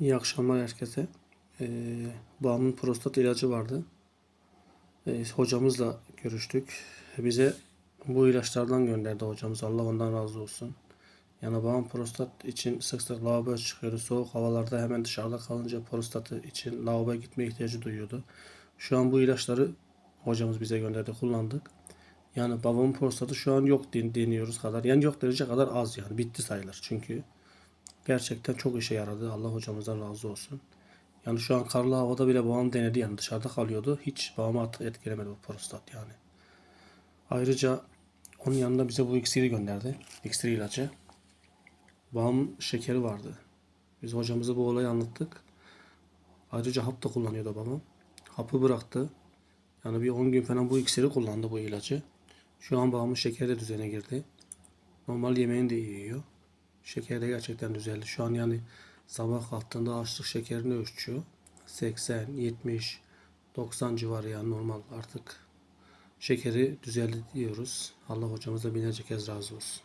İyi akşamlar herkese. Ee, babamın prostat ilacı vardı. Ee, hocamızla görüştük. Bize bu ilaçlardan gönderdi hocamız. Allah ondan razı olsun. Yani babam prostat için sık sık lavaboya çıkıyordu. Soğuk havalarda hemen dışarıda kalınca prostatı için lavaboya gitme ihtiyacı duyuyordu. Şu an bu ilaçları hocamız bize gönderdi. Kullandık. Yani babamın prostatı şu an yok deniyoruz kadar. Yani yok derece kadar az yani. Bitti sayılır. Çünkü Gerçekten çok işe yaradı. Allah hocamızdan razı olsun. Yani şu an karlı havada bile babam denedi yani dışarıda kalıyordu. Hiç babamı artık etkilemedi bu prostat yani. Ayrıca onun yanında bize bu iksiri gönderdi. İksir ilacı. Babam şekeri vardı. Biz hocamıza bu olayı anlattık. Ayrıca hap da kullanıyordu babam. Hapı bıraktı. Yani bir 10 gün falan bu iksiri kullandı bu ilacı. Şu an babamın şekeri de düzene girdi. Normal yemeğini de yiyor. Şekeri de gerçekten düzeldi. Şu an yani sabah kalktığında açlık şekerini ölçüyor. 80, 70, 90 civarı yani normal artık. Şekeri düzeldi diyoruz. Allah hocamıza binlerce kez razı olsun.